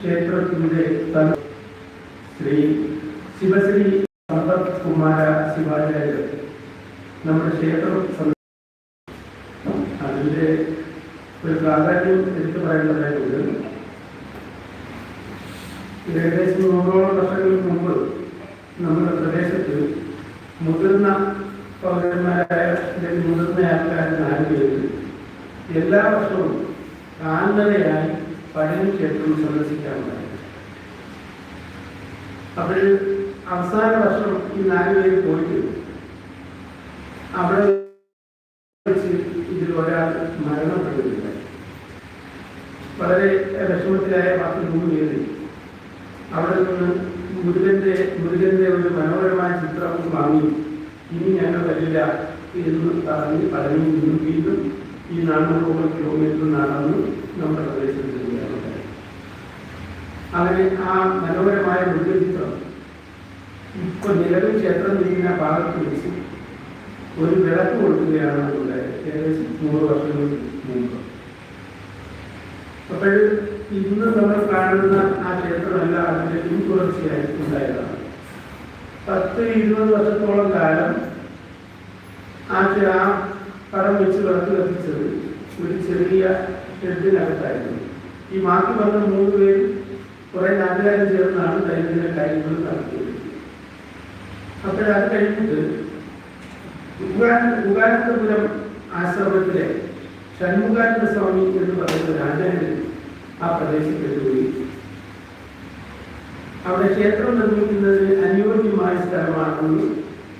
ക്ഷേത്രത്തിന്റെ ശ്രീ ശിവശ്രീ സമ്പത് കുമാര ശിവാചാര്യർ നമ്മുടെ ക്ഷേത്രം അതിന്റെ ഒരു പ്രാധാന്യം എടുത്തു പറയേണ്ടതായിട്ടുണ്ട് ഏകദേശം നൂറോളം വർഷങ്ങൾക്ക് മുമ്പ് നമ്മുടെ പ്രദേശത്ത് മുതിർന്ന പൗരന്മാരായ മുതിർന്ന ആൾക്കാരെ നാല് എല്ലാ വർഷവും കാൽനടയായി പഴയ ക്ഷേത്രം സന്ദർശിക്കാറുണ്ടായി. അപ്പോൾ അവസാന വർഷം ഈ നാല് പേര് പോയിട്ട് അവിടെ വെച്ച് ഇതിൽ ഒരാൾ മരണപ്പെട്ടിട്ടില്ല വളരെ വിഷമത്തിലായ പത്ത് മൂന്ന് പേര്. അവിടെ നിന്ന് മുരുകന്റെ മുരുകന്റെ ഒരു മനോഹരമായ ചിത്രം വാങ്ങി. ഇനി ഞങ്ങൾ വരില്ല എന്ന് പറഞ്ഞ് പറഞ്ഞു നിന്നും വീണ്ടും ഈ നാനൂറോളം കിലോമീറ്റർ നടന്നു നമ്മുടെ പ്രദേശത്ത്. അങ്ങനെ ആ മനോഹരമായ മുരുകൻ ചിത്രം ഇപ്പൊ നിലവിൽ ക്ഷേത്രം ഇരിക്കുന്ന ഭാഗത്ത് വെച്ച് ഒരു വിളക്ക് കൊടുക്കുകയാണ് ഉണ്ടായത് ഏകദേശം നൂറ് വർഷങ്ങൾക്ക് മുമ്പ്. അപ്പോൾ ഇന്ന് നമ്മൾ കാണുന്ന ആ ക്ഷേത്രമല്ല അതിന്റെ പിൻതുടർച്ചയായി ഉണ്ടായതാണ്. പത്ത് ഇരുപത് വർഷത്തോളം കാലം ആ ആ പടം വെച്ച് വിളക്ക് കത്തിച്ചത് ഒരു ചെറിയ ഷെഡിനകത്തായിരുന്നു. ഈ ബാക്കി വന്ന മൂന്ന് പേര് കുറെ നാട്ടുകാരും ചേർന്നാണ് ദൈനംദിന കാര്യങ്ങൾ നടത്തിയത് അപ്പോഴത് കഴിഞ്ഞിട്ട് ഉഗാന- ഉഗാനന്തപുരം ആശ്രമത്തിലെ ഷൺമുഖാനന്ദ സ്വാമി എന്ന് പറയുന്ന രാജാവിന് ആ പ്രദേശത്ത് പോയി അവിടെ ക്ഷേത്രം നിർമ്മിക്കുന്നതിന് അനുയോജ്യമായ സ്ഥലമാണെന്ന്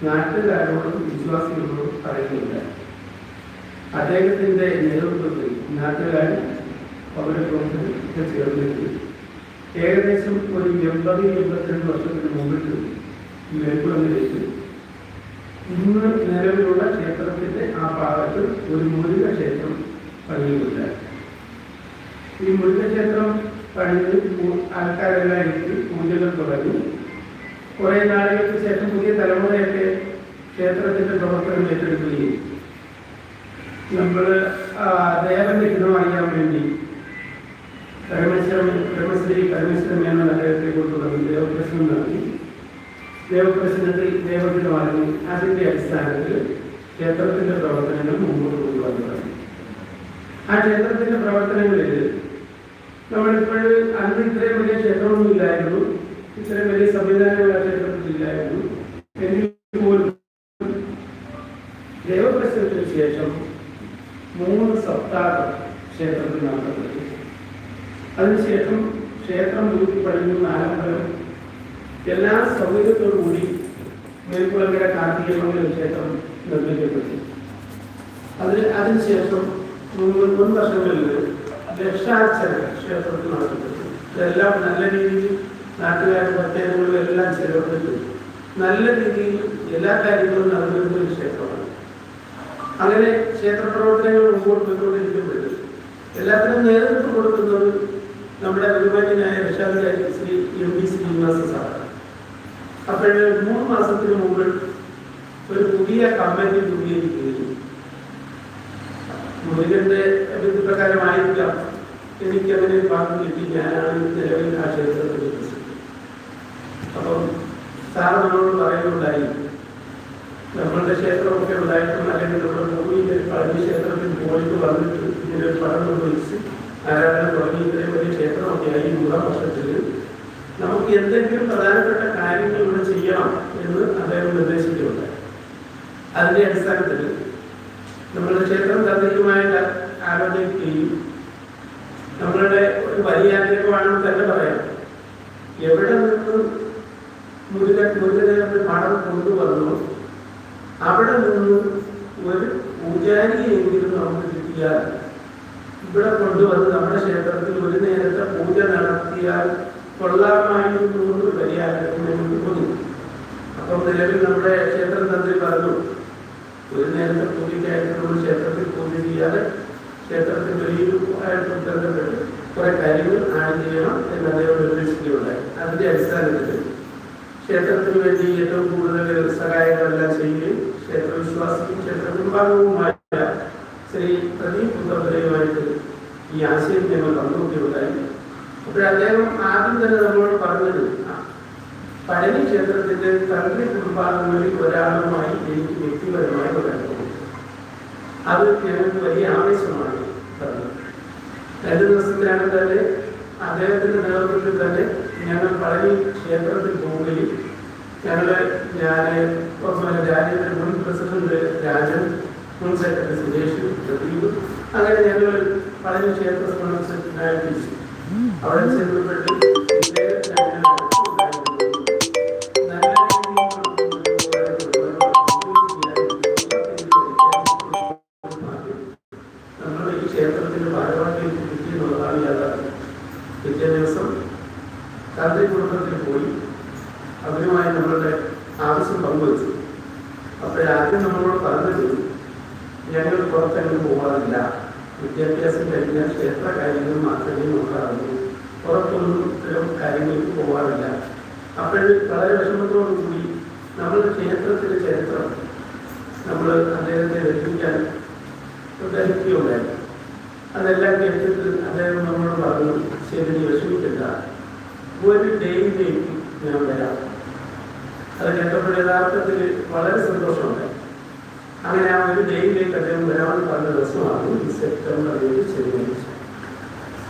നാട്ടുകാരോടും വിശ്വാസികളോടും പറയുന്നില്ല അദ്ദേഹത്തിന്റെ നേതൃത്വത്തിൽ നാട്ടുകാർ പൗരപ്രവർത്തകർ ചേർന്നിട്ട് ഏകദേശം ഒരു എൺപത് എൺപത്തിരണ്ട് വർഷത്തിന് മുമ്പിട്ട് ഈ ഇന്ന് നിലവിലുള്ള ക്ഷേത്രത്തിന്റെ ആ ഭാഗത്ത് ഒരു മുരുക ക്ഷേത്രം പണിയുന്നില്ല ഈ മുരുക ക്ഷേത്രം പണിത് ആൾക്കാരെല്ലാം എത്തി പൂജകൾ തുടങ്ങി. കുറെ നാളുകൾക്ക് ശേഷം പുതിയ തലമുറയൊക്കെ ക്ഷേത്രത്തിന്റെ പ്രവർത്തനം ഏറ്റെടുക്കുകയും. നമ്മൾ ദേവന്റെ ഗുണം അറിയാൻ വേണ്ടി കരമേശ്വരം പരമശ്രീ കരമേശ്വരം എന്ന നഗരത്തെ കൊണ്ടുവന്ന് ദേവപ്രശ്നം നടത്തി. ദേവപ്രശ്നത്തിൽ ദേവഗുണം അറിഞ്ഞു അതിന്റെ അടിസ്ഥാനത്തിൽ ക്ഷേത്രത്തിന്റെ പ്രവർത്തനങ്ങൾ മുമ്പോട്ട് കൊണ്ടുവന്നതാണ് ആ ക്ഷേത്രത്തിന്റെ പ്രവർത്തനങ്ങളിൽ നമ്മളിപ്പോൾ അന്ന് ഇത്രയും വലിയ ക്ഷേത്രമൊന്നും ഇല്ലായിരുന്നു. ഇത്രയും വലിയ സംവിധാനങ്ങൾ ആ ക്ഷേത്രത്തിൽ ഇല്ലായിരുന്നു. എങ്കിൽ ദേവപ്രശ്നത്തിന് ശേഷം മൂന്ന് സപ്താഹം ക്ഷേത്രത്തിൽ നടത്തപ്പെട്ടു അതിനുശേഷം ക്ഷേത്രം ഊട്ടി പണിയുന്ന ആലമ്പലം എല്ലാ സൗകര്യത്തോടു കൂടി മേൽക്കുളങ്ങര കാർത്തികമംഗലം ക്ഷേത്രം നിർമ്മിക്കപ്പെട്ടു. അതിൽ അതിനുശേഷം മുൻ വർഷങ്ങളിൽ ലക്ഷാർച്ചന ക്ഷേത്രത്തിൽ നടത്തപ്പെട്ടു ഇതെല്ലാം നല്ല രീതിയിൽ നാട്ടുകാരുടെ പ്രത്യേകങ്ങളും എല്ലാം ചെലവഴിച്ചു. നല്ല രീതിയിൽ എല്ലാ കാര്യങ്ങളും നടന്നിരുന്ന ഒരു ക്ഷേത്രമാണ്. അങ്ങനെ ക്ഷേത്ര പ്രവർത്തനങ്ങൾ മുമ്പോട്ട് പോയിക്കൊണ്ടിരിക്കുമ്പോൾ എല്ലാത്തിനും നേതൃത്വം കൊടുക്കുന്നത് നമ്മുടെ ബഹുമാന്യനായ രക്ഷാധികാരി Shri M P Srinivasa sir. അപ്പോൾ മൂന്ന് മാസത്തിന് മുമ്പ് ഒരു പുതിയ കമ്മിറ്റി രൂപീകരിക്കുകയും മുരുകന്റെ അഭിപ്രായമായിരിക്കാം എനിക്ക് അങ്ങനെ ഒരു ഭാഗം കിട്ടി. ഞാനാണ് നിലവിൽ ആ ക്ഷേത്രത്തിൽ അപ്പം സാർ നമ്മളോട് പറയുന്നുണ്ടായി നമ്മളുടെ ക്ഷേത്രമൊക്കെ ഉണ്ടായിട്ടും അല്ലെങ്കിൽ നമ്മുടെ ഭൂമിയിലെ പഴഞ്ഞ ക്ഷേത്രത്തിൽ പോയിട്ട് വന്നിട്ട് ഇങ്ങനെ പടം നിർവഹിച്ച് ആരാധന തുടങ്ങി ഇത്രയും വലിയ ക്ഷേത്രമൊക്കെ ആയി ഈ നൂറാം വർഷത്തിൽ നമുക്ക് എന്തെങ്കിലും പ്രധാനപ്പെട്ട കാര്യങ്ങൾ ഇവിടെ ചെയ്യണം എന്ന് അദ്ദേഹം നിർദ്ദേശിക്കുന്നുണ്ട്. അതിന്റെ അടിസ്ഥാനത്തിൽ നമ്മുടെ ക്ഷേത്രം തന്ത്രിയുമായിട്ട് ആലോചിക്കുകയും നമ്മളുടെ ഒരു വലിയ ആഗ്രഹമാണെന്ന് തന്നെ പറയാം. എവിടെ നിന്നും മുരുകൻ മുരുകനെ പണം കൊണ്ടുവന്നു അവിടെ നിന്നും ഒരു പൂജാരിയെങ്കിലും നമുക്ക് കിട്ടിയാൽ ഇവിടെ കൊണ്ടുവന്ന് നമ്മുടെ ക്ഷേത്രത്തിൽ ഒരു നേരത്തെ പൂജ നടത്തിയാൽ കൊള്ളാമായിരുന്നു എന്ന് ആഗ്രഹം ഞങ്ങൾക്ക് തോന്നി അപ്പം നിലവിൽ നമ്മുടെ ക്ഷേത്രം തന്ത്രി പറഞ്ഞു ഒരു നേരത്തെ പൂജയ്ക്കായിട്ട് ക്ഷേത്രത്തിൽ പൂജ ചെയ്യാതെ ക്ഷേത്രത്തിൽ വലിയൊരു ആയിട്ട് ബന്ധപ്പെട്ട് കുറെ കാര്യങ്ങൾ ആഡ് ചെയ്യണം എന്ന് അദ്ദേഹം നിർദ്ദേശിക്കുകയുണ്ടായി. അതിന്റെ അടിസ്ഥാനത്തിൽ ക്ഷേത്രത്തിന് വേണ്ടി ഏറ്റവും കൂടുതൽ സഹായങ്ങളെല്ലാം ചെയ്യുകയും ക്ഷേത്രവിശ്വാസിക്കും ക്ഷേത്ര കുടുംബാംഗവുമായ ശ്രീ പ്രദീപ് ഈ ആശയം ഞങ്ങൾ പങ്കുവയ്ക്കുകയുണ്ടായി അപ്പോൾ അദ്ദേഹം ആദ്യം തന്നെ നമ്മളോട് പറഞ്ഞത് പഴനി ക്ഷേത്രത്തിന്റെ തന്ത്രി കുടുംബാംഗങ്ങളിൽ ഒരാളുമായി എനിക്ക് വ്യക്തിപരമായി ഒരു അനുഭവം. അത് ഞങ്ങൾക്ക് വലിയ ആവേശമാണ് പറഞ്ഞത് രണ്ടു ദിവസത്തിലാണ് തന്നെ അദ്ദേഹത്തിന്റെ നേതൃത്വത്തിൽ തന്നെ ഞങ്ങൾ പഴനി ക്ഷേത്രത്തിൽ പോവുകയും ഞങ്ങൾ ഞാൻ രാജ്യത്തിന്റെ മുൻ പ്രസിഡന്റ് രാജൻ മുൻ സെക്രട്ടറി സുരേഷ് പ്രദീപ് അങ്ങനെ ഞങ്ങൾ പഴനി ക്ഷേത്ര സന്ദർശനത്തിനായി അവിടെ ചെന്നപ്പെട്ട് കാര്യങ്ങൾക്ക് പോകാറില്ല. അപ്പോൾ വളരെ വിഷമത്തോടു കൂടി നമ്മുടെ ക്ഷേത്രത്തിലെ ചരിത്രം നമ്മൾ അദ്ദേഹത്തെ രക്ഷിക്കാൻ ധരിക്കുകയുണ്ടായി അതെല്ലാം കേട്ടിട്ട് അദ്ദേഹം നമ്മളോട് പറഞ്ഞു ശരി നീ വിഷമിക്കണ്ട. ഒരു ഡേയിലേക്ക് ഞാൻ വരാം. അത് കേട്ടപ്പോൾ യഥാർത്ഥത്തിൽ വളരെ സന്തോഷമുണ്ടായി. അങ്ങനെ ആ ഒരു ഡേയിലേക്ക് അദ്ദേഹം വരാമെന്ന് പറഞ്ഞ ദിവസമാണ് ഈ സെപ്റ്റംബർ ഏഴ് ശനിയാഴ്ച.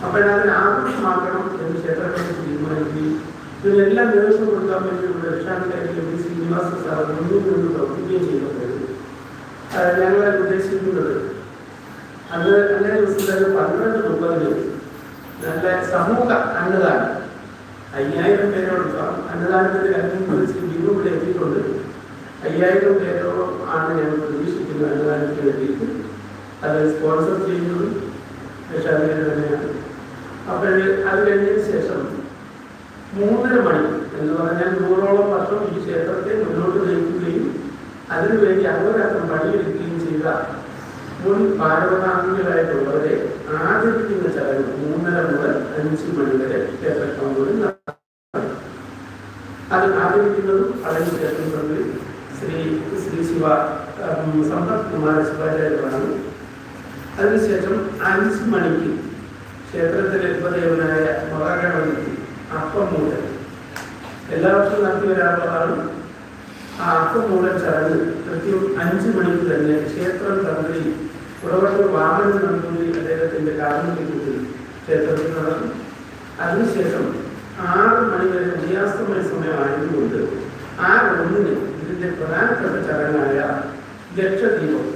അപ്പോഴതിന് ആഘോഷമാക്കണം എന്ന് ക്ഷേത്രത്തിൽ തീരുമാനിക്കുകയും ഇതിനെല്ലാം നേതൃത്വം കൊടുക്കാൻ വേണ്ടിയുള്ള രക്ഷാധികാരികളും ശ്രീനിവാസ സാർ മുന്നിൽ നിന്ന് പ്രവർത്തിക്കുകയും ചെയ്യുന്നത് ഞങ്ങളെ ഉദ്ദേശിക്കുന്നത് അത് അന്നേ ദിവസം തന്നെ പന്ത്രണ്ട് മുപ്പതിന് നല്ല സമൂഹ അന്നദാനം അയ്യായിരം പേരോടൊപ്പം അന്നദാനത്തിന്റെ അനുസരിച്ച് ബിന്ദു ഇവിടെ എത്തിയിട്ടുണ്ട്. അയ്യായിരം പേരോളം ആണ് ഞങ്ങൾ പ്രതീക്ഷിക്കുന്നത് അന്നദാനത്തിന് എത്തിയിട്ടുണ്ട് അത് സ്പോൺസർ ചെയ്യുന്നത് രക്ഷാധികാരി തന്നെയാണ്. അപ്പോൾ അത് കഴിഞ്ഞതിന് ശേഷം മൂന്നര മണി എന്ന് പറഞ്ഞാൽ നൂറോളം വർഷം ഈ ക്ഷേത്രത്തെ മുന്നോട്ട് നയിക്കുകയും അതിനുവേണ്ടി അഹോരാത്രം പണിയെടുക്കുകയും ചെയ്ത മുൻ ഭാരവതാംഗികളായിട്ടുള്ളവരെ ആദരിക്കുന്ന ചടങ്ങ് മൂന്നര മുതൽ അഞ്ച് മണി വരെ ക്ഷേത്രക്കമ്പൂരിൽ അത് ആദരിക്കുന്നതും പഴനി ക്ഷേത്രങ്ങളിൽ ശ്രീ ശ്രീ ശിവ സമ്പത് കുമാര ശിവാചാര്യമാണ് അതിനുശേഷം അഞ്ച് മണിക്ക് ക്ഷേത്രത്തിലെ ഉപദേവനായ മഹാഗണപതി അപ്പം മൂലം എല്ലാ വർഷവും നടത്തി വരാറുള്ളതാണ്. ആ അപ്പം മൂലം ചടങ്ങ് കൃത്യം അഞ്ച് മണിക്ക് തന്നെ ക്ഷേത്രം തന്ത്രി ഉറവട്ടൂർ വാമന നമ്പൂരി അദ്ദേഹത്തിന്റെ കാർമ്മികത്തിൽ ക്ഷേത്രത്തിൽ നടന്നു. അതിനുശേഷം ആറ് മണി വരെ സൂര്യാസ്തമയ സമയമായതുകൊണ്ട് ആറ് ഒന്നിന് ഇതിന്റെ പ്രധാനപ്പെട്ട ചടങ്ങായ ലക്ഷദീപം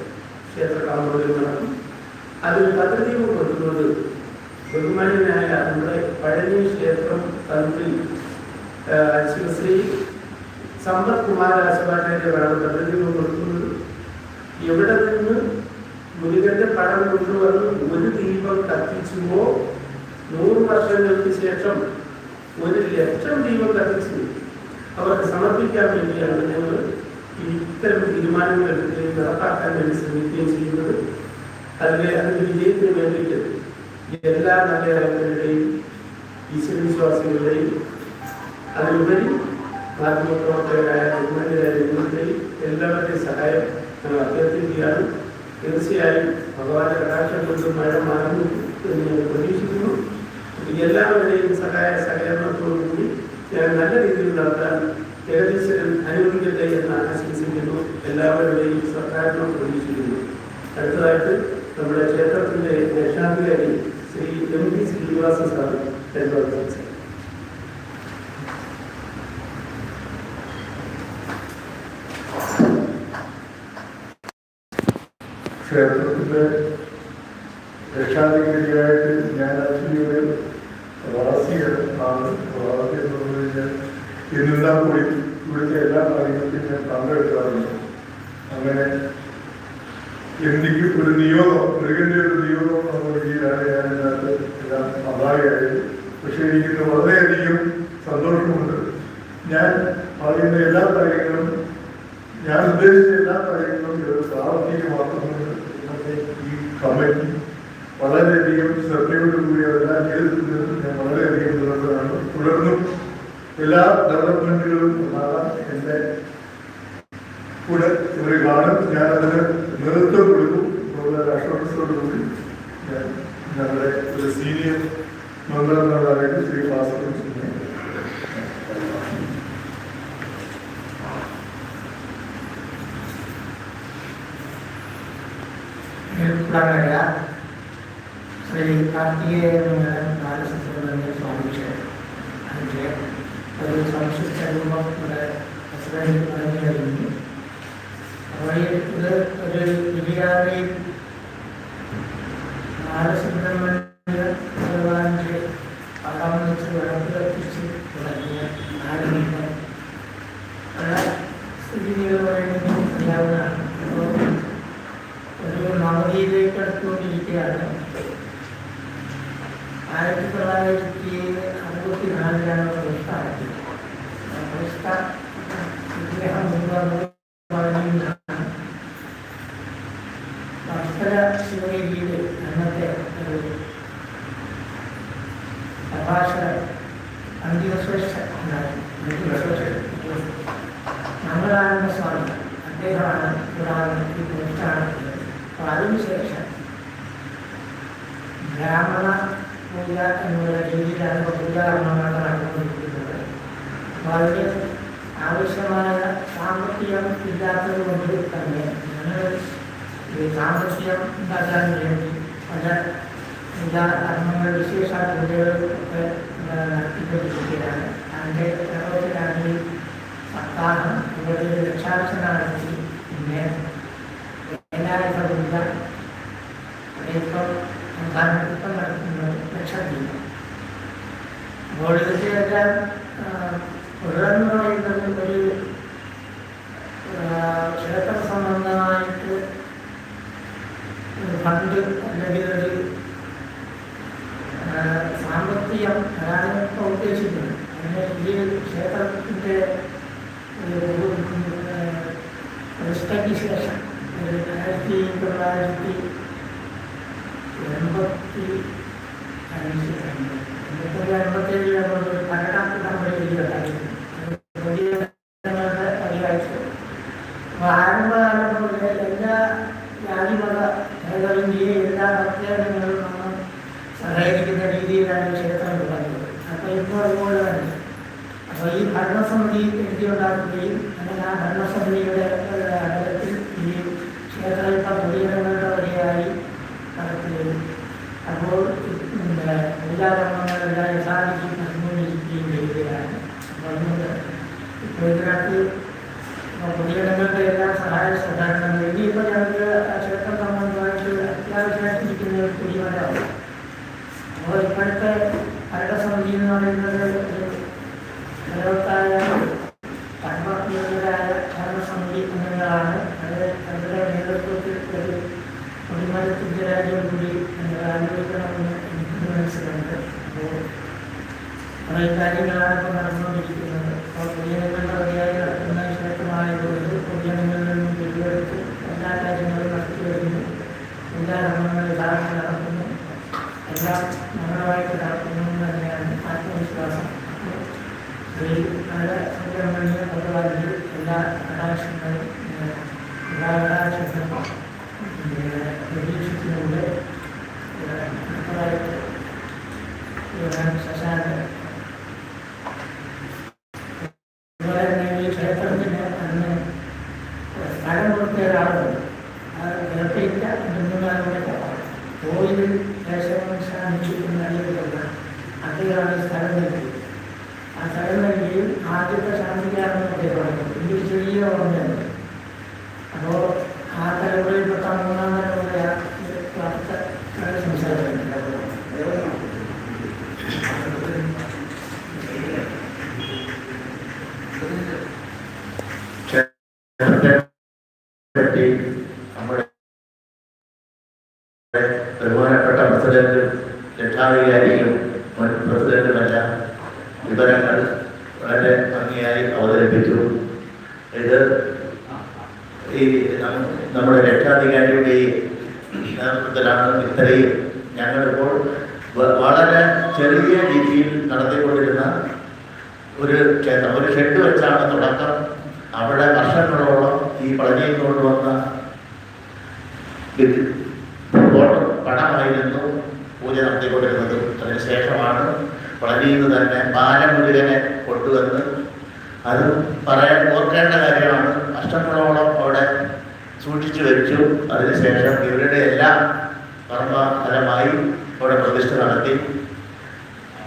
ക്ഷേത്ര കാമ്പുകളിൽ നടക്കും അതിൽ ഭദ്രദീപം കൊടുക്കുന്നത് ബഹുമാന്യനായ നമ്മുടെ പഴനി ക്ഷേത്രം തന്ത്രി ആ, ശിവശ്രീ സമ്പത് കുമാര ആശുപാത്രിയാണ് ഭദ്രദീപം കൊടുക്കുന്നത്. എവിടെ നിന്ന് മുരുകന്റെ പടം കൊണ്ടുവന്ന് ഒരു ദീപം കത്തിച്ചുവോ നൂറ് വർഷങ്ങൾക്ക് ശേഷം ഒരു ലക്ഷം ദീപം കത്തിച്ചു അവർക്ക് സമർപ്പിക്കാൻ വേണ്ടിയാണ് ഞങ്ങൾ ഇത്തരം തീരുമാനങ്ങൾ എടുക്കുകയും നടപ്പാക്കാൻ വേണ്ടി ശ്രമിക്കുകയും ചെയ്യുന്നത്. അതിലെ അതിന് വിജയത്തിന് വേണ്ടിയിട്ട് എല്ലാ മലയാളികളുടെയും ഈശ്വരവിശ്വാസികളുടെയും അതിലുപരി മാധ്യമപ്രവർത്തകരായ ബഹുമാന്യരായ നിങ്ങളുടെയും എല്ലാവരുടെയും സഹായം ഞങ്ങൾ അഭ്യർത്ഥിക്കുകയാണ്. തീർച്ചയായും ഭഗവാന്റെ കടാക്ഷം കൊണ്ട് മഴ മാറുന്നു എന്ന് ഞാൻ പ്രതീക്ഷിക്കുന്നു. എല്ലാവരുടെയും സഹായ സഹകരണത്തോടുകൂടി ഞാൻ നല്ല രീതിയിൽ നടത്താൻ ജഗദീശ്വരൻ അനുവദിക്കട്ടെ എന്ന് ആശംസിക്കുന്നു. എല്ലാവരുടെയും സഹകരണം പ്രതീക്ഷിക്കുന്നു. അടുത്തതായിട്ട് നമ്മുടെ ക്ഷേത്രത്തിന്റെ രക്ഷാധികാരി പി ശ്രീനിവാസ സാർ എന്നോട് സംസാരിക്കും ക്ഷേത്രത്തിന്റെ രക്ഷാധികാരിയായിട്ട് ഞാൻ ആക്ച്വലി ഒരു വാസികൾ ആണ് വാസി എന്ന് പറഞ്ഞു കഴിഞ്ഞാൽ ഇന്നെല്ലാം കൂടി ഇവിടുത്തെ എല്ലാ കാര്യങ്ങൾക്കും ഞാൻ പങ്കെടുക്കാറുണ്ട് അങ്ങനെ എനിക്ക് ഒരു നിയോഗം മൃഗന്റെ ഒരു നിയോഗം എന്ന രീതിയിലാണ് ഞാൻ ഇതിനകത്ത് എല്ലാം പങ്കാളിയായത് പക്ഷേ എനിക്കിന്ന് വളരെയധികം സന്തോഷമുണ്ട് ഞാൻ പറയുന്ന എല്ലാ കാര്യങ്ങളും ഞാൻ ഉദ്ദേശിച്ച എല്ലാ കാര്യങ്ങളും ഇത് പ്രാവർത്തികമാക്കുന്നുണ്ട് ഇന്നത്തെ ഈ കമ്മിറ്റി വളരെയധികം ശ്രദ്ധയോടുകൂടി അതെല്ലാം ചെയ്തിട്ടുണ്ട് ഞാൻ വളരെയധികം തുടർന്നതാണ് തുടർന്നും എല്ലാ ഡെവലപ്മെന്റുകളും ഉണ്ടാകാൻ എന്റെ കൂടെ ഒരു കാണും ഞാൻ അതിന് നേതൃത്വം കൊടുക്കും ഉള്ള രാഷ്ട്രത്തോടുകൂടി ഞാൻ ഞങ്ങളുടെ ഒരു സീനിയർ മംഗളനാഥായിട്ട് ശ്രീ ഭാസ്കരൻ സിംഗ് നിൽക്കുളങ്ങര ശ്രീ കാർത്തികേയൻ ബാലസുബ്രഹ്മണ്യ സ്വാമി ക്ഷേത്രം അതിന്റെ ഒരു സംശുദ്ധ രൂപം ഇവിടെ പ്രസിഡന്റ് പറഞ്ഞു കഴിഞ്ഞു അപ്പോൾ ഇത് ഒരു വിരിയാതെ ബാലസുബ്രഹ്മണ്യ ഭഗവാന്റെ പടം വെച്ച് വിളക്ക് കത്തിച്ച് തുടങ്ങിയ ആരംഭിക്കാൻ പല സ്ഥിതികളുമായിട്ട് അറിയാവുന്നതാണ് അപ്പോൾ ഒരു നവതിയിലേക്ക് അടുത്തുകൊണ്ടിരിക്കുകയാണ് ആയിരത്തി തൊള്ളായിരത്തി അറുപത്തി നാലിലാണ് പ്രതിഷ്ഠ നടത്തിയത് ആ പ്രതിഷ്ഠ വിഗ്രഹം കൊണ്ടുവന്നത് പഴനിയിലാണ് ഭക്തര ശിവഗിരിയിൽ അന്നത്തെ ഒരു പ്രഭാഷകൻ അന്തിമശ്രേഷ്ഠ ഉണ്ടായിരുന്നു അന്തിമശ്രേഷ്ഠ മംഗളാനന്ദ സ്വാമി അദ്ദേഹമാണ് കൂടാതെ ഈ പ്രതിഷ്ഠ നടത്തിയത് അപ്പോൾ അതിനുശേഷം ബ്രാഹ്മണ പൂജ എന്നുള്ള രീതിയിലാണ് പൂജാകർമ്മങ്ങൾ നടന്നുകൊണ്ടിരിക്കുന്നത് അപ്പോൾ അതിന് ആവശ്യമായ സാമ്പത്തികം ഇല്ലാത്തത് കൊണ്ട് തന്നെ ഞങ്ങൾ ഈ സാമ്പത്തികം ഉണ്ടാക്കാൻ വേണ്ടി പല പൂജാകർമ്മങ്ങൾ വിശേഷ പൂജകളൊക്കെ നടത്തിക്കൊണ്ടിരിക്കുകയാണ് അതിന്റെ കേരളത്തിലാണെങ്കിൽ സപ്താഹം ഇവിടെ രക്ഷാർച്ചന നടത്തി. പിന്നെ എല്ലാവരും അവസാനിപ്പിപ്പം നടത്തുന്നത് ലക്ഷദ്വീപ് അപ്പോൾ ഇതിന്റെയെല്ലാം ഉള്ളതെന്ന് പറയുന്നത് ഒരു ക്ഷേത്ര സംബന്ധമായിട്ട് ഫണ്ട് അല്ലെങ്കിൽ ഒരു സാമ്പത്തികം അതാണ് ഇപ്പോൾ ഉദ്ദേശിക്കുന്നത് അങ്ങനെ ഈ ക്ഷേത്രത്തിന്റെ പ്രതിഷ്ഠയ്ക്ക് ശേഷം ആയിരത്തി തൊള്ളായിരത്തി എൺപത്തി അഞ്ച് എൺപത്തി എൺപത്തേഴിൽ നമ്മൾ ഭരണം നമ്മൾ ചെയ്യുകയായിരുന്നു വലിയ ജനങ്ങളുടെ പരിപാടിച്ചു അപ്പോൾ ആരംഭകാലം മുതലേ എല്ലാ ജാതിമത ഭേദവിന്റെയും എല്ലാ ഭക്തജനങ്ങളും നമ്മൾ സഹകരിക്കുന്ന രീതിയിലാണ് ക്ഷേത്രം തുടങ്ങിയത് അപ്പോൾ ഇപ്പോൾ അതുപോലെ തന്നെ അപ്പോൾ ഈ ഭരണസമിതി എഴുതിയുണ്ടാക്കുകയും അങ്ങനെ ആ ഭരണസമിതിയുടെ അകലത്തിൽ ഈ ക്ഷേത്രം ഇപ്പം പൊതുജനങ്ങളുടെ വഴിയായി നടത്തുകയും അപ്പോൾ പിന്നെ പൂജാകർമ്മങ്ങളെല്ലാം യഥാർത്ഥത്തിൽ നടന്നുകൊണ്ടിരിക്കുകയും ചെയ്യുകയാണ് അതുകൊണ്ട് ഇപ്പോൾ പൊതുജനങ്ങളുടെ എല്ലാ സഹായ സഹകരണങ്ങൾ ഇനിയിപ്പോൾ ഞങ്ങൾക്ക് ആ ക്ഷേത്രം സംബന്ധമായിട്ട് അത്യാവശ്യമായിട്ടിരിക്കുന്ന ഒരു കുടിമരമാണ് അപ്പോൾ ഇപ്പോഴത്തെ ഭരണസമിതി എന്ന് പറയുന്നത് ഒരു ഫലവത്തായ കർമ്മനിരതരായ ഭരണസമിതി അംഗങ്ങളാണ് അത് അവരുടെ നേതൃത്വത്തിൽ ഒരു കുടിമരത്തിന്റെ രാജ്യം കൂടി ആലോചിക്കണമെന്ന് എനിക്ക് മനസ്സിലുണ്ട് കുറേ കാര്യങ്ങളാണ് ഇപ്പോൾ നടന്നുകൊണ്ടിരിക്കുന്നത് അപ്പോൾ പൊതുജനങ്ങളുടെ വഴിയായി നടക്കുന്ന ക്ഷേത്രമായതുകൊണ്ട് പൊതുജനങ്ങളിൽ നിന്നും പിടിവെടുത്ത് എല്ലാ കാര്യങ്ങളും എല്ലാ കർമ്മങ്ങളും യഥാർത്ഥം നടക്കുന്നു എല്ലാം നല്ലതായിട്ട് നടക്കുന്നു എന്ന് എല്ലാ കടാക്ഷങ്ങളും എല്ലാ കടാക്ഷങ്ങളും ഏഹ്, శశాంత్ സംസാരിക്കുന്നുണ്ട് പടമായിരുന്നു പൂജ നടത്തിക്കൊണ്ടിരുന്നത് അതിനുശേഷമാണ് പളനിയിൽ നിന്ന് തന്നെ ബാലമുരുകനെ കൊണ്ടുവന്ന് അത് പറയാൻ ഓർക്കേണ്ട കാര്യമാണ്. അഷ്ടങ്ങളോളം അവിടെ സൂക്ഷിച്ചു വെച്ചു. അതിനുശേഷം ഇവരുടെ എല്ലാം കർമ്മഫലമായി അവിടെ പ്രതിഷ്ഠ നടത്തി.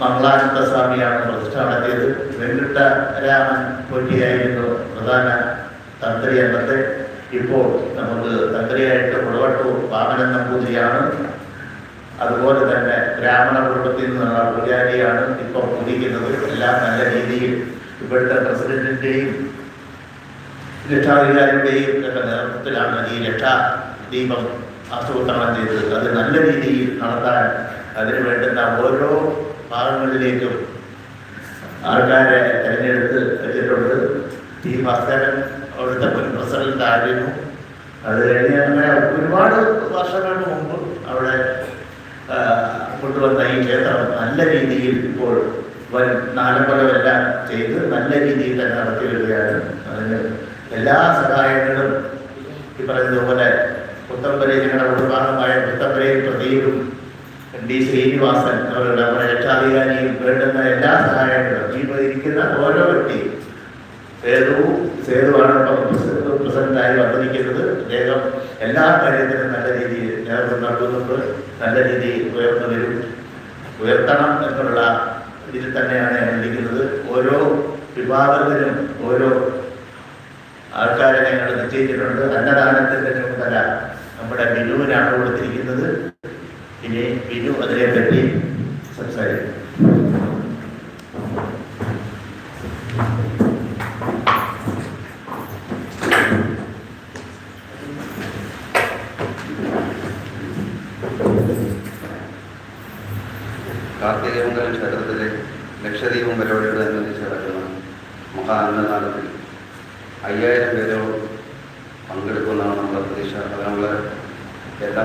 മംഗളാനന്ദ സ്വാമിയാണ് പ്രതിഷ്ഠ നടത്തിയത്. വെങ്കിട്ടരാമൻ പൊറ്റിയായിരുന്നു പ്രധാന തന്ത്രി അന്നത്തെ ഇപ്പോൾ നമുക്ക് തന്ത്രിയായിട്ട് മുളവട്ടൂർ വാമനെന്ന നമ്പൂതിരിയാണ് അതുപോലെ തന്നെ ബ്രാഹ്മണ കുടുംബത്തിൽ നിന്നുള്ള പൂജാരിയാണ് ഇപ്പോൾ പൂജിക്കുന്നത് എല്ലാം നല്ല രീതിയിൽ ഇവിടുത്തെ പ്രസിഡന്റിന്റെയും രക്ഷാധികാരിയുടെയും ഒക്കെ നേതൃത്വത്തിലാണ് ഈ രക്ഷാ ദീപം ആസൂത്രണം ചെയ്തത്. അത് നല്ല രീതിയിൽ നടത്താൻ അതിന് വേണ്ടുന്ന ഓരോ ഭാഗങ്ങളിലേക്കും ആൾക്കാരെ തിരഞ്ഞെടുത്ത് വെച്ചിട്ടുണ്ട്. ഈ ഭക്തരൻ അവിടുത്തെ മുൻ പ്രസിഡന്റ് ആയിരുന്നു അത് കഴിഞ്ഞ് അങ്ങനെ ഒരുപാട് വർഷങ്ങൾക്ക് മുമ്പ് അവിടെ കൊണ്ടുവന്ന ഈ ക്ഷേത്രം നല്ല രീതിയിൽ ഇപ്പോൾ വൻ നാലമ്പലമെല്ലാം ചെയ്ത് നല്ല രീതിയിൽ തന്നെ നടത്തി വരികയാണ്. അതിന് എല്ലാ സഹായങ്ങളും ഈ പറയുന്നതുപോലെ പുത്തമ്പലി ഞങ്ങളുടെ കുടുംബാംഗമായ പുത്തമ്പലയിൽ പ്രദീപും ഡി. ശ്രീനിവാസൻ അവരുടെ നമ്മുടെ രക്ഷാധികാരിയും വേണ്ടുന്ന എല്ലാ സഹായങ്ങളും. ഈ ഇരിക്കുന്ന ഓരോ വ്യക്തിയും സേതു സേതുവാണ് പ്രസിഡന്റായി വന്നിരിക്കുന്നത്. അദ്ദേഹം എല്ലാ കാര്യത്തിലും നല്ല രീതിയിൽ നേതൃത്വം നൽകുന്നുണ്ട്. നല്ല രീതിയിൽ ഉയർന്നു വരും ഉയർത്തണം എന്നുള്ള ഇതിൽ തന്നെയാണ് ഞാൻ ഇരിക്കുന്നത് ഓരോ വിഭാഗത്തിനും ഓരോ ആൾക്കാരെ ഞങ്ങൾ നിശ്ചയിച്ചിട്ടുണ്ട്. അന്നദാനത്തിന്റെ ചുമതല നമ്മുടെ ബിനുവിനാണ് കൊടുത്തിരിക്കുന്നത്. ഇനി ബിനു അതിനെപ്പറ്റി സംസാരിക്കും കാർത്തികമംഗലം ക്ഷേത്രത്തിലെ ലക്ഷദ്വീപം പരിപാടിയോടനുബന്ധിച്ച് നടക്കുന്ന മഹാ അന്നദാനത്തിൽ അയ്യായിരം പേരോട് പങ്കെടുക്കുമെന്നാണ് നമ്മുടെ പ്രതീക്ഷ അതിനുള്ള എല്ലാ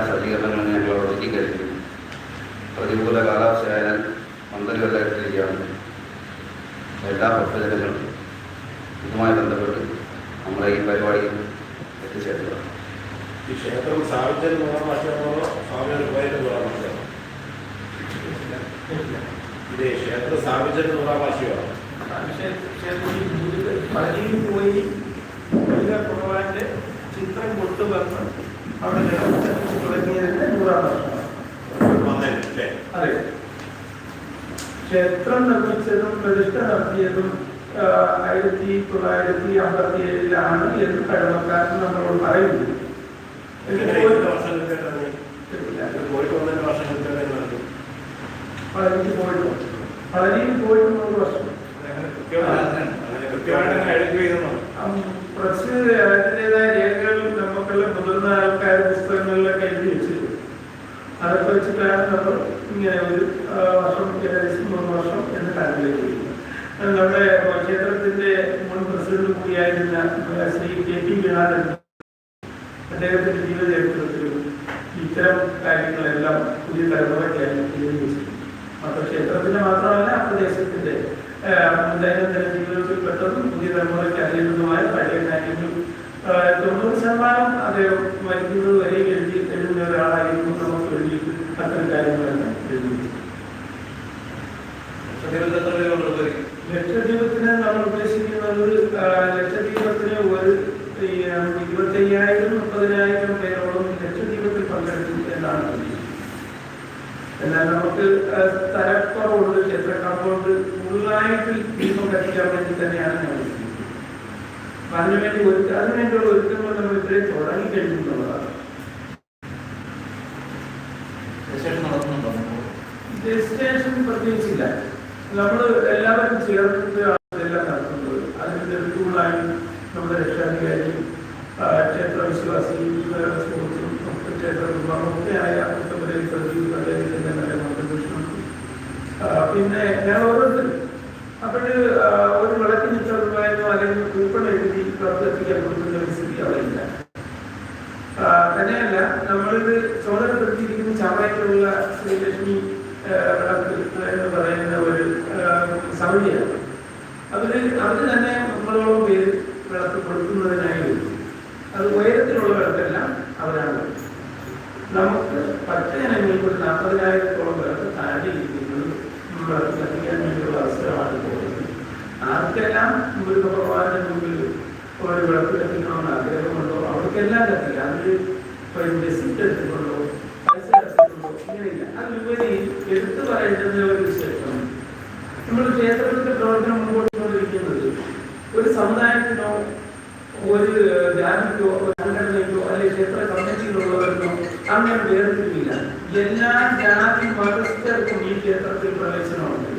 സജ്ജീകരണങ്ങളും ഞങ്ങൾ ഒരുക്കി കഴിഞ്ഞു. പ്രതികൂല കാലാവസ്ഥയായാൽ മന്ദഗതിയിലിരിക്കുകയാണ് എല്ലാ ഭക്തജനങ്ങളും ഇതുമായി ബന്ധപ്പെട്ട് നമ്മുടെ ഈ പരിപാടിയിൽ എത്തിച്ചേർക്കുക. ഈ ക്ഷേത്രം സ്ഥാപിച്ചത് നൂറാം വർഷമാണോ സ്വാമിയുടെ പോയത് നൂറാം വർഷമാണോ ഇത് ക്ഷേത്രം സ്ഥാപിച്ചത് നൂറാം വർഷമാണോ പള്ളിയിൽ പോയി ഭഗവാന്റെ ചിത്രം കൊണ്ടുവന്ന് അവിടെ നിർമ്മിച്ചു തുടങ്ങിയതിന്റെ നൂറാം വന്നല്ലേ അതെ. ക്ഷേത്രം നിർമ്മിച്ചതും പ്രതിഷ്ഠ നടത്തിയതും ആയിരത്തി തൊള്ളായിരത്തി അമ്പത്തി ഏഴിലാണ് എന്ന് പഴമക്കാരൻ നമ്മളോട് പറയുന്നു. എനിക്ക് വർഷം പോയിട്ട് വർഷം പളനിയിൽ പോയിട്ട് നൂറ് വർഷം അങ്ങനെ കൃത്യമായിട്ട് അങ്ങനെ കൃത്യമായിട്ട് അങ്ങനെ എടുക്കുക ചെയ്തെന്നോ പ്രസ് അതിന്റെതായ രേഖകൾ നമുക്കുള്ള മുതിർന്ന ആൾക്കാർ പുസ്തകങ്ങളിലൊക്കെ എഴുതി വെച്ചിരുന്നു അതൊക്കെ വെച്ചിട്ടാണ് നമ്മൾ ഇങ്ങനെ ഒരു ആ, വർഷം ഏകദേശം മൂന്ന് വർഷം എന്ന് കാൽക്കുലേറ്റ് ചെയ്യുന്നത് അത് നമ്മുടെ ക്ഷേത്രത്തിന്റെ മുൻ പ്രസിഡന്റ് കൂടിയായിരുന്ന ആ, ശ്രീ കെ പി വിനാഥൻ അദ്ദേഹത്തിന്റെ ജീവചരിത്രത്തിൽ ഇത്തരം കാര്യങ്ങളെല്ലാം പുതിയ തലമുറയ്ക്കായി എഴുതി വെച്ചിട്ടുണ്ട് മാത്രം ക്ഷേത്രത്തിന്റെ മാത്രമല്ല ആ പ്രദേശത്തിന്റെ ആ, ദൈനംദിന ജീവിതത്തിൽ പെട്ടതും പുതിയ തലമുറയ്ക്ക് അറിയുന്നതുമായ പഴയ കാര്യങ്ങൾ ആ, തൊണ്ണൂറ് ശതമാനം അദ്ദേഹം മരിക്കുന്നത് വരെ എഴുതി എഴുതുന്ന ഒരാളായിരുന്നു നമുക്ക് എഴുതി അത്തരം കാര്യങ്ങളെല്ലാം എഴുതി. ലക്ഷദ്വീപത്തിന് നമ്മൾ ഉദ്ദേശിക്കുന്നത് ആ, ലക്ഷദ്വീപത്തിന് ഒരു ഇരുപത്തയ്യായിരം മുപ്പതിനായിരം പേരോളം ലക്ഷദ്വീപത്തിൽ പങ്കെടുക്കും എന്നാണ്. എന്നാൽ നമുക്ക് സ്ഥലക്കുറവുണ്ട് ക്ഷേത്ര കാമ്പൗണ്ട് ഫുള്ളായിട്ട് ദീപം കത്തിക്കാൻ വേണ്ടി തന്നെയാണ് ഞാൻ അതിനുവേണ്ടി ഒരു അതിനുവേണ്ടിയുള്ള ഒരുക്കങ്ങൾ നമ്മൾ ഇത്രയും തുടങ്ങി കഴിഞ്ഞു പ്രത്യേകിച്ചില്ല. നമ്മൾ എല്ലാവരും ചേർത്തിട്ടാണ് ഇതെല്ലാം നടത്തുന്നത്. അതിന്റെ ടൂളായി നമ്മുടെ രക്ഷാധികാരിയും ആ, ക്ഷേത്ര വിശ്വാസിയും ആ, സുഹൃത്തും ക്ഷേത്ര പുത്തമ്പലയിൽ പ്രദീപ് അദ്ദേഹത്തിന്റെ നല്ല കോൺട്രിബ്യൂഷനുണ്ട് പിന്നെ ഞാൻ ഓരോരുത്തരും അപ്പോൾ ഒരു വിളക്ക് നിശ്ചയമായിരുന്നു അല്ലെങ്കിൽ കൂപ്പൺ എഴുതി പ്രവർത്തിക്കാൻ കൊടുക്കുന്ന ഒരു സ്ഥിതി അവിടെ ഇല്ല ആ, തന്നെയല്ല നമ്മളിത് ചുമതലപ്പെടുത്തിയിരിക്കുന്ന ചാവറയിലുള്ള ശ്രീലക്ഷ്മി ആ, വിളക്ക് എന്ന് പറയുന്ന ഒരു ആ, സമിതിയാണ് അവർ അവർ തന്നെ നമ്മളോളം പേര് വിളക്ക് കൊടുക്കുന്നതിനായി വരും അത് ഉയരത്തിലുള്ള വിളക്കല്ല അവരാണ് നമുക്ക് പത്തനങ്ങളിൽ ഒരു നാൽപ്പതിനായിരത്തോളം പേർക്ക് താഴെ ഇരിക്കുന്നത് വിളക്ക് കത്തിക്കാൻ വേണ്ടിയുള്ള അവസരമാണ് പോകുന്നത് ആർക്കെല്ലാം ഒരു ഭഗവാന്റെ മുമ്പിൽ ഒരു വിളക്ക് കത്തിക്കണമെന്ന് ആഗ്രഹമുണ്ടോ അവർക്കെല്ലാം കത്തിക്കാം അതിന് ഒരു ബെസിറ്റ് എടുത്തുകൊണ്ടോ പൈസ എടുത്തുകൊണ്ടോ അതിലുപരി എടുത്തു പറയേണ്ടത് ഒരു വിശേഷം. നമ്മൾ ക്ഷേത്രത്തിന്റെ പ്രവർത്തനം മുമ്പോട്ട് കൊണ്ടിരിക്കുന്നത് ഒരു സമുദായത്തിനോ ഒരു ഒരു സംഘടനയ്ക്കോ അല്ലെങ്കിൽ ക്ഷേത്ര കമ്മിറ്റിയിലുള്ളവർക്കോ അങ്ങനെ വേർതിരിവില്ല. എല്ലാ ജാതി മതസ്ഥർക്കും ഈ ക്ഷേത്രത്തിൽ പ്രവേശനമുണ്ട്.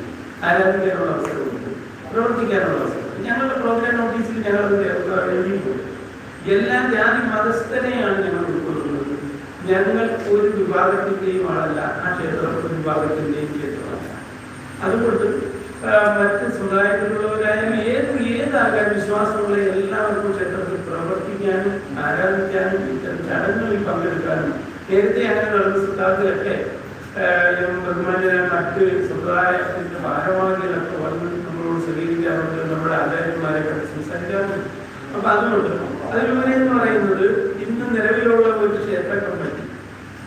ആരാധിക്കാനുള്ള അവസരമുണ്ട്. പ്രവർത്തിക്കാനുള്ള അവസരം ഞങ്ങളുടെ പ്രോഗ്രാം നോട്ടീസിൽ ഞങ്ങൾ എഴുതിയിട്ടുണ്ട്. എല്ലാ ജാതി മതസ്ഥനെയാണ് ഞങ്ങൾ ഞങ്ങൾ ഒരു വിഭാഗത്തിന്റെയും ആളല്ല ആ ക്ഷേത്രം ഒരു വിഭാഗത്തിന്റെയും ക്ഷേത്രമല്ല. അതുകൊണ്ട് മറ്റ് സമുദായത്തിലുള്ളവരായാലും ഏത് ഏതാകാൻ വിശ്വാസമുള്ള എല്ലാവർക്കും ക്ഷേത്രത്തിൽ പ്രവർത്തിക്കാനും ആരാധിക്കാനും ഇത്തരം ചടങ്ങുകളിൽ പങ്കെടുക്കാനും നേരത്തെ അങ്ങനെ നടന്ന ബഹുമാനായ മറ്റ് സമുദായത്തിന്റെ ഭാരവാഹികളൊക്കെ വന്ന് നമ്മളോട് സ്വീകരിക്കാറുണ്ട് നമ്മുടെ ആചാര്യന്മാരെ കണ്ട് സംസാരിക്കാറുണ്ട്. അപ്പൊ അതുകൊണ്ട് അതിലൂടെ എന്ന് പറയുന്നത് ഇന്ന് നിലവിലുള്ള ഒരു ക്ഷേത്ര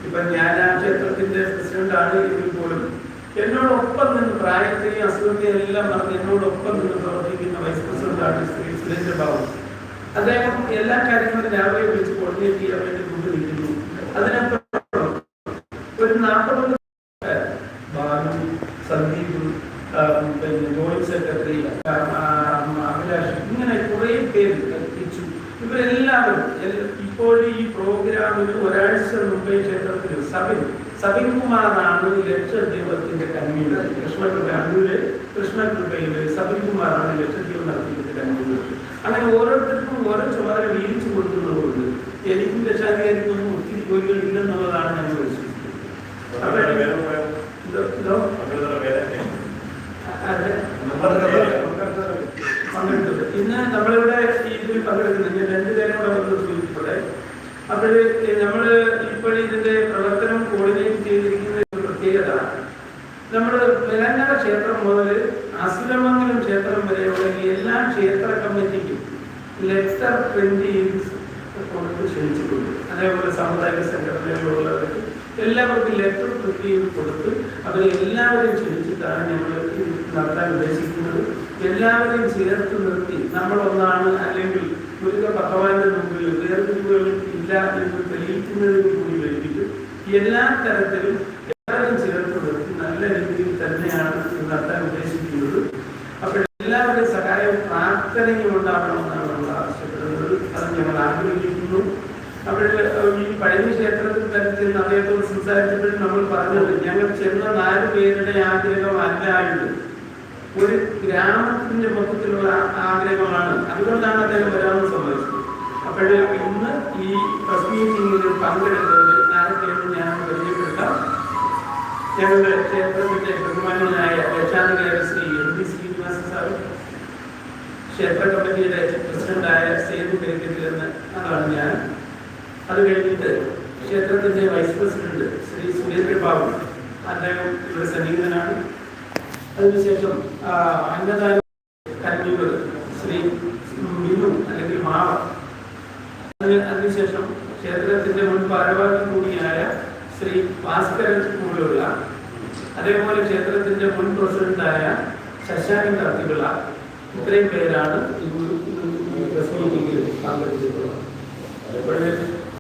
ഇപ്പൊ ഞാൻ ആ ക്ഷേത്രത്തിന്റെ പ്രസിഡന്റ് ആണ് എങ്കിൽ പോലും എന്നോടൊപ്പം നിന്ന് പ്രായത്തെയും അസുഖത്തെയും എല്ലാം പറഞ്ഞ് എന്നോടൊപ്പം നിന്ന് പ്രവർത്തിക്കുന്ന വൈസ് പ്രസിഡന്റ് ആണ് ശ്രീ സുരേന്ദ്ര ബാബു. അദ്ദേഹം എല്ലാ കാര്യങ്ങളും രാവിലെ വിളിച്ച് കോർഡിനേറ്റ് ചെയ്യാൻ വേണ്ടി നിൽക്കുന്നു. അതിനപ്പുറം ഒരു നാൽപ്പത് ബാലു സന്ദീപ് പിന്നെ ജോയിന്റ് സെക്രട്ടറി അഭിലാഷ് ഇങ്ങനെ കുറെ പേര് എത്തിച്ചു ഇവരെല്ലാവരും ഇപ്പോൾ പ്രോഗ്രാമിന് ഒരാഴ്ച മുമ്പേ ക്ഷേത്രത്തിൽ സബിൻ സബിൻ കുമാറാണ് ലക്ഷദ്വീപത്തിന്റെ കൺവീനർ. കൃഷ്ണകൃപ അന്നൂര് കൃഷ്ണകൃപയിൽ സബിൻ കുമാറാണ് ലക്ഷദ്വീപ് നടത്തിയതിന്റെ കൺവീനർ. അങ്ങനെ ഓരോരുത്തർക്കും ഓരോ ചുമതല വീതിച്ചു കൊടുക്കുന്നതുകൊണ്ട് എനിക്കും രക്ഷാധികാരിക്കൊന്നും ഒത്തിരി ജോലികൾ ഇല്ലെന്നുള്ളതാണ് ഞാൻ ചോദിച്ചത് ഇന്ന് നമ്മളിവിടെ പറയാം. ഇതോ ഇതോ അവരുടെ പേരൊക്കെ. അതെ അവരുടെ പങ്കെടുത്തത് ഇന്ന് നമ്മളിവിടെ ഈ ഇതിൽ പങ്കെടുക്കുന്നുണ്ട് രണ്ടുപേരും കൂടെ വന്ന് സൂചിപ്പിച്ചത് അപ്പോഴ് നമ്മൾ ഇപ്പോൾ ഇതിന്റെ പ്രവർത്തനം കോർഡിനേറ്റ് ചെയ്തിരിക്കുന്ന ഒരു പ്രത്യേകത നമ്മൾ തെലങ്കാന ക്ഷേത്രം മുതൽ അസുരമംഗലം ക്ഷേത്രം വരെയുള്ള എല്ലാ ക്ഷേത്ര കമ്മിറ്റിക്കും ലെറ്റർ പ്രിന്റ് കൊടുത്ത് ക്ഷണിച്ചിട്ടുണ്ട്. അതേപോലെ സാമുദായിക സംഘടനകളുള്ളവർക്ക് എല്ലാവർക്കും ലെറ്റർ പ്രിന്റ് കൊടുത്ത് അവരെ എല്ലാവരെയും ക്ഷണിച്ചിട്ടാണ് ഞങ്ങൾ നടത്താൻ ഉദ്ദേശിക്കുന്നത്. എല്ലാവരെയും ചേർത്ത് നിർത്തി നമ്മൾ ഒന്നാണ് അല്ലെങ്കിൽ ഗുരുത ഭഗവാന്റെ മുമ്പിൽ വേർതിരിവുകൾ ഇല്ല എന്ന് തെളിയിക്കുന്നതിന് കൂടി വേണ്ടിയിട്ട് എല്ലാ തരത്തിലും എല്ലാവരും ചേർത്ത് നല്ല രീതിയിൽ തന്നെയാണ് നടത്താൻ ഉദ്ദേശിക്കുന്നത്. അപ്പോൾ എല്ലാവരുടെ സഹായവും പ്രാർത്ഥനയും ഉണ്ടാകണമെന്നാണ് നമ്മൾ ആവശ്യപ്പെടുന്നത്. അത് ഞങ്ങൾ ആഗ്രഹിക്കുന്നു. അവിടെ ഈ പഴയ ക്ഷേത്രത്തിൽ തരത്തിൽ അദ്ദേഹത്തോട് സംസാരിച്ചപ്പോൾ നമ്മൾ പറഞ്ഞത് ഞങ്ങൾ ചെന്ന നാല് പേരുടെ ആഗ്രഹം അല്ലായത് ഒരു ഗ്രാമത്തിന്റെ മൊത്തത്തിലുള്ള ആഗ്രഹമാണ്. അതുകൊണ്ടാണ് അദ്ദേഹം വരാമെന്ന് സംഭവിച്ചത് അപ്പോഴേ ഇന്ന് ഈ പ്രസ് മീറ്റിംഗിൽ പങ്കെടുത്തത് ആരൊക്കെയെന്ന് ഞാൻ പരിചയപ്പെടുത്താം. ഞങ്ങളുടെ ക്ഷേത്രത്തിന്റെ ബഹുമാനായ രക്ഷാധികാരി Shri M P Srinivasa sir ക്ഷേത്ര കമ്മിറ്റിയുടെ പ്രസിഡന്റായ സേതു കരിക്കത്തിൽ എന്ന ആളാണ് ഞാൻ. അത് കഴിഞ്ഞിട്ട് ക്ഷേത്രത്തിന്റെ വൈസ് പ്രസിഡന്റ് ശ്രീ സുരേന്ദ്ര ബാബു അദ്ദേഹം ഇവിടെ സന്നിഹിതനാണ്. അതിനുശേഷം അന്നദാന കന്യൂർ ശ്രീ മിനു അല്ലെങ്കിൽ മാവ അതിന് അതിനുശേഷം ക്ഷേത്രത്തിന്റെ മുൻ ഭാരവാഹി കൂടിയായ ശ്രീ ഭാസ്കരൻ കൂടെയുള്ള അതേപോലെ ക്ഷേത്രത്തിന്റെ മുൻ പ്രസിഡന്റായ ശശാങ്കൻ തർത്തിപിള്ള ഇത്രയും പേരാണ് ഈ പ്രസ് മീറ്റിംഗിൽ പങ്കെടുത്തിട്ടുള്ളത് അതുപോലെ